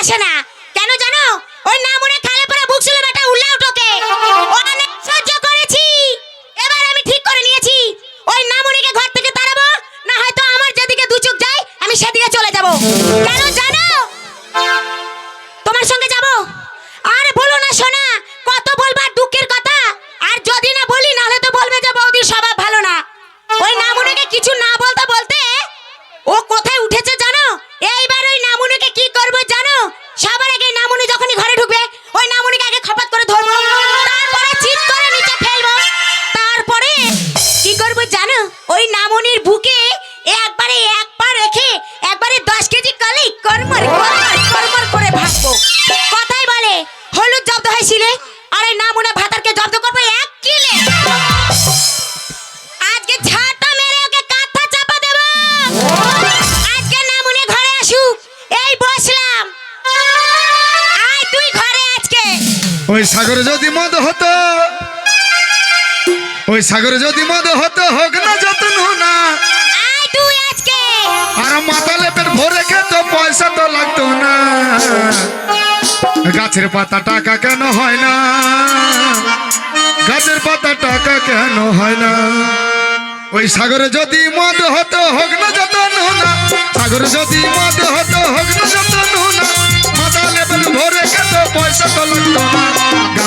আসে না। কেন জানো? ওই না মনে খালে পরে বুক ছিল বেটা উল্লাও টোকে সহ্য করেছি। এবার আমি ঠিক করে নিয়েছি। ওই না নামুনিকে ঘর থেকে তাড়াবো, না হয়তো আমার যেদিকে দু চোখ যায়, আমি সেদিকে চলে যাব। কেন সাগরে যদি মদ হতো ওই সাগরে যদি মদ হতো হোক না যতন না। আর মাতালে পেট ভরে খেত পয়সা তো লাগতো না। গাছের পাতা টাকা কেন হয় না? গাছের পাতা টাকা কেন হয় না? ওই সাগরে যদি মদ হতো হোক না যতন না। সাগরে যদি মদ হতো হোক না যতন না। মাতালে পেট ভরে খেত পয়সা তো লাগতো না।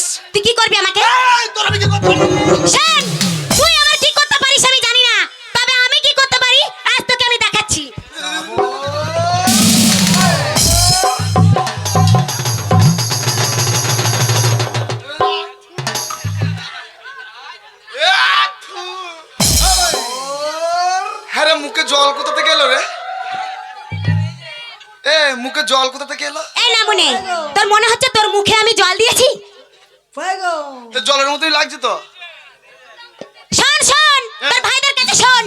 করতে পারি জানিস তুই কি করবি আমাকে? এই, তোর আমি কি পারি শোন তুই আমার কি করতে পারিস আমি জানি না তবে আমি কি করতে পারি? আজ তোকে আমি দেখাচ্ছি। হ্যাঁ মুখে জল কোথা থেকে এলো রে? এ মুখে জল কোথা থেকে এলো? এই না মনে তোর মনে হচ্ছে তোর মুখে আমি জল দিয়েছি? জলের মতোই লাগছে তো। শোন শোন তোর ভাইদের কাছে শোন।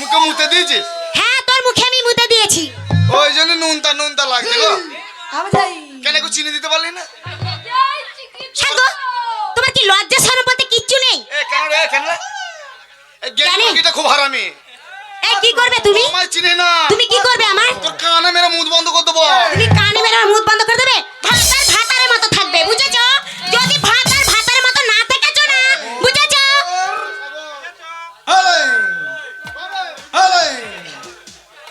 মুখে মুতে দিয়েছিস? হ্যাঁ তোর মুখে আমি মুতে দিয়েছি। ওই জন্য নুনতা নুনতা লাগছে গো। কেন একটু চিনি দিতে পারলি না? তোমার কি লজ্জা শরম বলতে কিচ্ছু নেই? এ কেন রে কেন? খুব হারামি। এই কি করবে তুমি? আমায় চিনি না। তুমি কি করবে আমার? তোর কানে মেরে মুখ বন্ধ করে দেবো। তুমি কানে মেরে আমার মুখ বন্ধ করে দেবে? ভাতার ভাতারের মতো থাকবে বুঝেছ?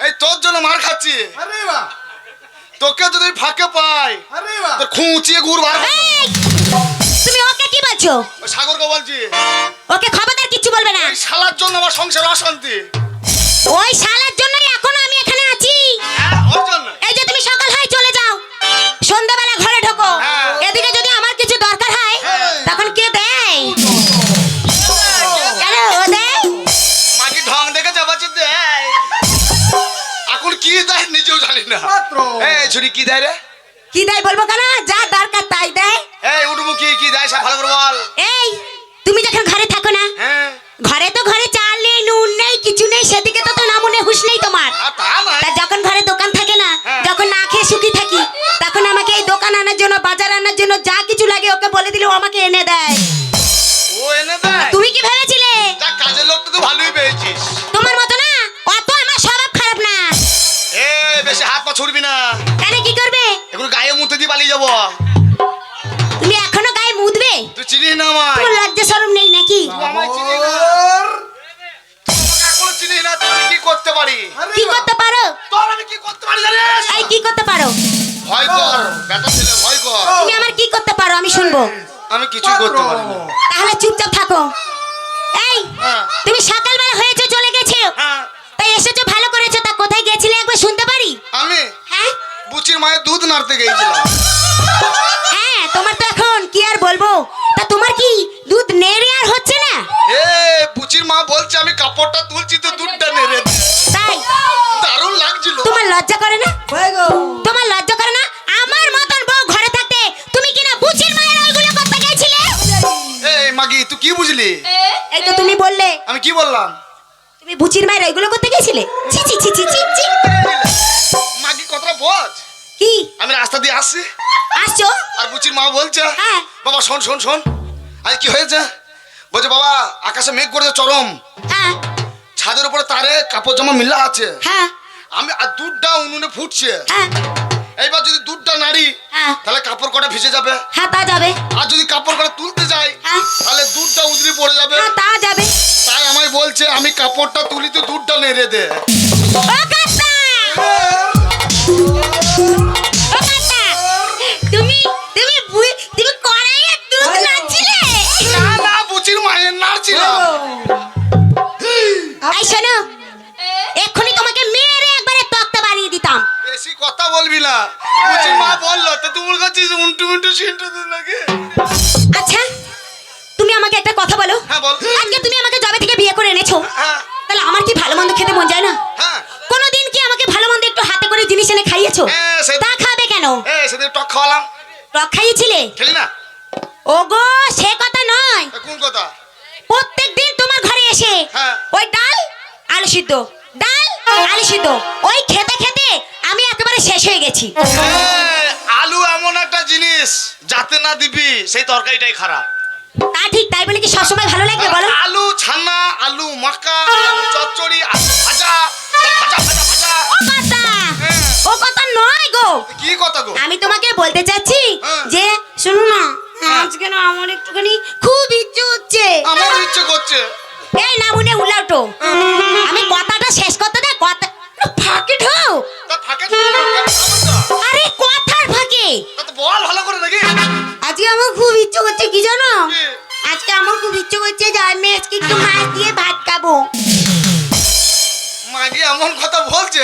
এই তোর জন্য মার খাচ্ছি। তোকে যদি ফাঁকে পাই তোর খুঁচিয়ে ঘুর বার। তুমি ওকে কি বলছো? সাগরকে বলছি। ওকে খবরদার কিচ্ছু বলবে না। শালার জন্য আমার সংসার অশান্তি। ওই শালার জন্যই এখনও আমি এখানে আছি। হ্যাঁ ওর জন্য। এই যে তুমি সকাল হয়ে চলে যাও। সন্ধ্যাবেলা ঘরে ঢোকো। হ্যাঁ। এদিকে না। এই ছুরি কি দেয় রে? কি দেয় বলব কেন? যা দরকার তাই দেয়। এই উঠবো কি কি দেয় সব ভালো করে বল। এই তুমি যখন ঘরে থাকো না ঘরে তো ঘরে চাল নেই নুন নেই কিছু নেই সেদিকে তো তো না মনে হুশ নেই তোমার। তা যখন ঘরে দোকান থাকে না হ্যাঁ। যখন না খেয়ে সুখী থাকি তখন আমাকে এই দোকান আনার জন্য বাজার আনার জন্য যা কিছু লাগে ওকে বলে দিলে ও আমাকে এনে দেয়। ও এনে দেয়? তুমি কি ভেবেছিলে? যাব তুমি এখনও গায়ে মুদবে তুই চিনি চিনি না আমায়। তোমার লজ্জা শরম নেই নাকি? তুই আমায় চিনি না। এখনও চিনি না তুই কি করতে পারি? কি করতে পারো? তোর আমি কি করতে পারি জানিস? এই কি করতে পারো? ভয় কর বেটা ছেলে ভয় কর। তুমি আমার কি করতে পারো? আমি শুনব। আমি কিছুই করতে পারি না তাহলে চুপচাপ থাকো। এই হ্যাঁ। তুমি সকালবেলা হয়েছে চলে গেছো। হ্যাঁ। তাই এসেছ ভালো করেছ। তা কোথায় গেছিলে একবার শুনতে পারি? আমি? বুচির মায়ের দুধ নাড়তে গিয়েছিলাম। হ্যাঁ তোমার তো এখন কি আর বলব? তা তোমার কি দুধ নেড়ে আর হচ্ছে না? এ বুচির মা বলছে আমি কাপড়টা তুলছি তো দুধটা নেড়ে দে। তাই? দারুণ লাগছিল। তোমার লজ্জা করে না? তোমার লজ্জা করে না? আমার মতন বউ ঘরে থাকতে তুমি কিনা বুচির মায়ের ওইগুলো করতে গেছিলে? এই মাগি তুই কি বুঝলি? এই তো তুমি বললে। আমি কি বললাম? তুমি বুচির মায়ের ওইগুলো করতে গেছিলে? ছি ছি ছি ছি ছি। কথাটা বোঝ কি? আমি রাস্তা দিয়ে আসছি। আসছো? আর বুচির মা বলছে হ্যাঁ। বাবা শোন শোন শোন। আজ কি হয়েছে? বলছে বাবা আকাশে মেঘ করেছে চরম। হ্যাঁ। ছাদের উপরে তারে কাপড় জামা মিলা আছে। হ্যাঁ। আমি আর দুধটা উনুনে ফুটছে। হ্যাঁ। এইবার যদি দুধটা নাড়ি হ্যাঁ। তাহলে কাপড় কটা ভিজে যাবে। হ্যাঁ তা যাবে। আর যদি কাপড় কটা তুলতে যাই তাহলে দুধটা উদরি পড়ে যাবে। হ্যাঁ তা যাবে। তাই আমায় বলছে আমি কাপড়টা তুলি তুই দুধটা নেড়ে দে। ও কাকা! ও কাকা তুমি তুমি তুমি কড়াইয়ে দুধ নাছিলে না না বুচির মায়ের নাড়ছিলাম এই শোনো এক্ষুনি তোমাকে মেরে একবারে তক্তা বানিয়ে দিতাম। বেশি কথা বলবি না। বুচির মা বলল তো তুমি করছিস উন্টু উন্টু সিন্টু দিন আচ্ছা তুমি আমাকে একটা কথা বলো। হ্যাঁ বল। আজকে তুমি আমাকে জবে থেকে বিয়ে করে এনেছো। হ্যাঁ। তাহলে আমার কি ভালো মন্দ খেতে মন যায় না? খাওয়ালাম। টক খাইয়েছিলে খেলি না? ওগো সে কথা নয়। কোন কথা? প্রত্যেক দিন তোমার ঘরে এসে হ্যাঁ। ওই ডাল আলু সিদ্ধ। ডাল আলু সিদ্ধ। ওই খেতে খেতে আমি একেবারে শেষ হয়ে গেছি। আলু এমন একটা জিনিস যাতে না দিবি সেই তরকারিটাই খারাপ। তা আমি তোমাকে বলতে চাচ্ছি হ্যাঁ। যে শুনো না আজকে না আমার একটুখানি খুব ইচ্ছে হচ্ছে। আমার ইচ্ছে করছে। এই না মনে উল্লাটো। আমি কথাটা শেষ করতে দে কথা ফাঁকে ঢো তা থাকে তো, কেন? খাব না? আরে কথার ফাঁকে। তো বল ভালো করে নাকি আজকে আমার খুব ইচ্ছে করছে কি জানো? আজকে আমার খুব ইচ্ছে করছে যে আমি আজকে একটু মাছ দিয়ে ভাত খাব। মাগি এমন কথা বলছে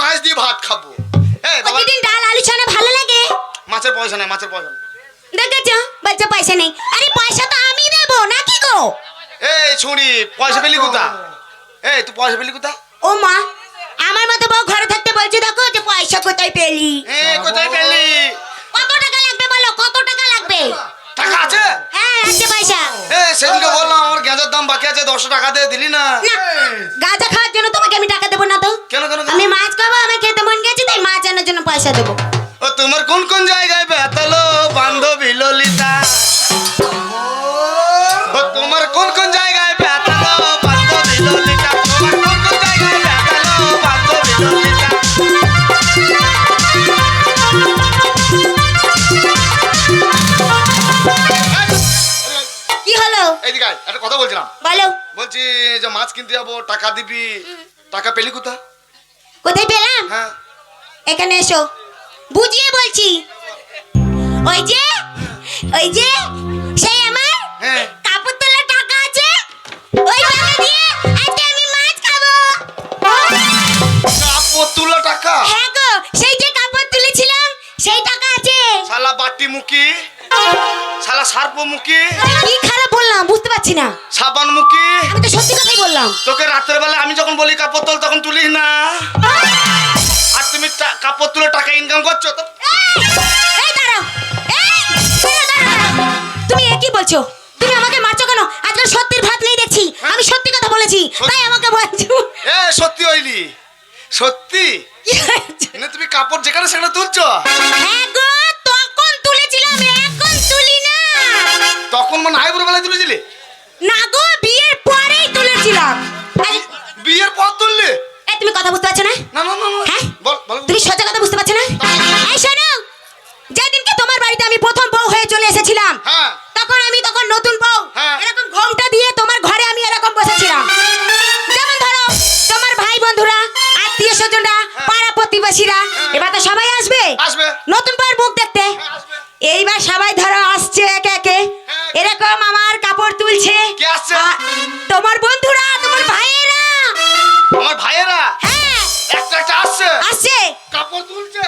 মাছ দিয়ে ভাত খাব। এই প্রতিদিন ডাল আলু ছানা মাছের পয়সা নাই মাছের পয়সা নেই। দেখেছ? বলছে পয়সা নেই। আরে পয়সা তো আমি দেবো নাকি গো? এই ছুরি পয়সা পেলি কোথা? এই তুই পয়সা পেলি কোথা? ও মা আমার মতো বউ ঘরে থাকতে বলছে দেখো যে পয়সা কোথায় পেলি? এ কোথায় পেলি? কত টাকা লাগবে বলো কত টাকা লাগবে? টাকা আছে? হ্যাঁ আছে পয়সা। এ সেদিনকে বললাম আমার গেঁজার দাম বাকি আছে দশশো টাকা দিয়ে দিলি না। গাঁজা খাওয়ার জন্য তোমাকে আমি টাকা দেবো না তো। কেন কেন কেন? আমি মাছ খাব আমি খেতে মন গেছে তাই মাছ আনার জন্য পয়সা দেবো। ও তোমার কোন কোন জায়গায় বেতালো বান্ধবী ললিতা? ও তোমার কোন কোন জায়গায় বেতালো বান্ধবী ললিতা? তোমার কোন কোন জায়গায় বেতালো বান্ধবী ললিতা? কি হলো? এইদিকে আয়, একটা কথা বলছিলাম। বলো। বলছি যে মাছ কিনতে যাব টাকা দিবি। টাকা পেলি কোথা? কোথায় পেলাম? হ্যাঁ। এখানে এসো। বুঝিয়ে বলছি। ওই যে ওই যে সেই আমার হ্যাঁ। কাপড় তোলার টাকা আছে। ওই টাকা দিয়ে আজকে আমি মাছ খাব। কাপড় তুলো টাকা? হ্যাঁ গো সেই যে কাপড় তুলেছিলাম সেই টাকা আছে। শালা বাটি মুখি শালা সার্প মুখি কি খারাপ বললাম বুঝতে পারছি না। সাবান মুখি আমি তো সত্যি কথাই বললাম। তোকে রাতের বেলা আমি যখন বলি কাপড় তোল তখন তুলিস না। কাপড় তুলে টাকা ইনকাম করছ তো? এই, দাঁড়াও। এই। তুমি এ কি বলছো? তুমি আমাকে মারছো কেন? আজকাল সত্যির ভাত নেই দেখছি। আমি সত্যি কথা বলেছি তাই আমাকে বলছো এ সত্যি হইলি। সত্যি? না তুমি কাপড় যেখানে সেখানে তুলছো? হ্যাঁ গো তখন তুলেছিলাম এখন তুলি না। তখন মানে আইবুড়ো বেলায় তুলেছিলি? না গো বিয়ের পরেই তুলেছিলাম। আরে, বিয়ের পর তুললি? এই তুমি কথা বুঝতে পারছ না না না না হয়ে চলে এসেছিলাম। হ্যাঁ। তখন আমি তখন নতুন বউ। হ্যাঁ। এরকম ঘোমটা দিয়ে তোমার ঘরে আমি এরকম বসেছিলাম। যেমন ধরো তোমার ভাই বন্ধুরা আত্মীয় স্বজনরা হ্যাঁ। পাড়া প্রতিবেশীরা এবার তো সবাই আসবে। নতুন বউয়ের মুখ দেখতে। এইবার সবাই ধরো আসছে একে একে। এরকম আমার কাপড় তুলছে। তোমার বন্ধুরা তোমার ভাইয়েরা। আমার ভাইয়েরা? হ্যাঁ। একটা একটা আসছে। আসছে। কাপড় তুলছে।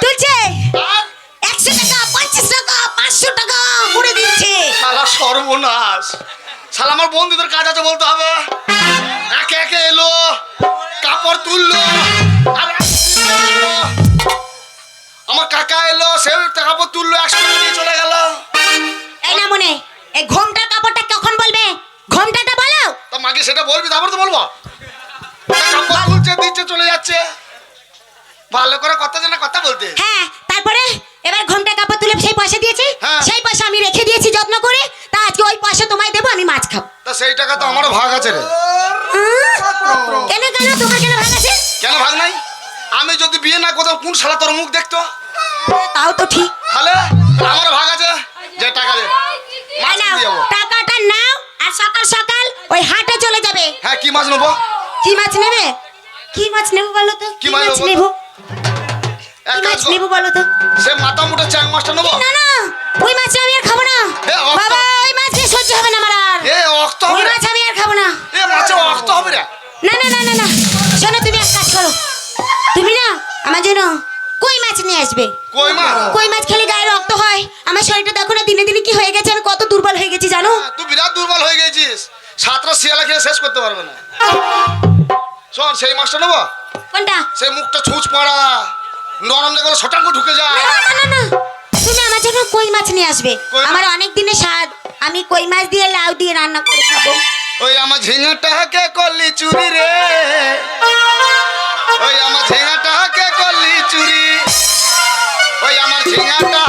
সর্বনাশ শালা আমার বন্ধুদের কাজ আছে বলতে হবে। একে একে এলো কাপড় তুললো আর আমার কাকা এলো সে কাপড় তুললো একশো টাকা দিয়ে চলে গেল। এই না মনে এই ঘোমটার কাপড়টা কখন বলবে? ঘোমটাটা বলো। তা মাকে সেটা বলবি তারপর তো বলব। কাপড় তুলছে দিচ্ছে চলে যাচ্ছে। ভালো করে কথা জানা কথা বলতে। হ্যাঁ তারপরে এবার ঘোমটা শালা তোর মুখ দেখতো? তাও তো ঠিক। তাহলে? আমার ভাগ আছে। যে টাকা দে। মাছ দিয়ে যাব। টাকাটা নাও আর সকাল সকাল ওই হাটে চলে যাবে। হ্যাঁ কি মাছ নেব? কি মাছ নেবে? কি মাছ নেব বলো তো? কি মাছ নেব? কি মাছ নেব বলো তো? সে মাথা মুঠো চ্যাং মাছটা নেব? না না ওই মাছ আমি আর খাব না। বাবা ওই মাছ দিয়ে সহ্য হবে না আমার আর। এ অক্ত হবে ওই মাছ আমি আর খাব না। এ মাছে অক্ত হবে না না না না না। শোনো তুমি এক কাজ করো। তুমি না আমার জন্য কই মাছ নিয়ে আসবে? কই মাছ? কই মাছ খেলে গায়ে রক্ত হয়? আমার শরীরটা দেখো না দিনে দিনে কি হয়ে গেছে আমি কত দুর্বল হয়ে গেছি জানো? হ্যাঁ, তুই বিরাট দুর্বল হয়ে গেছিস। সাতটা শিয়ালা খেয়ে শেষ করতে পারবে না। শোন সেই মাছটা নেব? কোনটা? সেই মুখটা ছুঁচ পড়া নরম দেখলে ছটাঙ্গ ঢুকে যায় না না না না। তুমি আমার জন্য কই মাছ নিয়ে আসবে? আমার অনেক দিনের স্বাদ। আমি কই মাছ দিয়ে লাউ দিয়ে রান্না করে খাব। ওই আমার ঝিঙাটাকে করলি চুরি রে। ওই আমার ঝিঙাটাকে করলি চুরি। ওই আমার ঝিঙাটা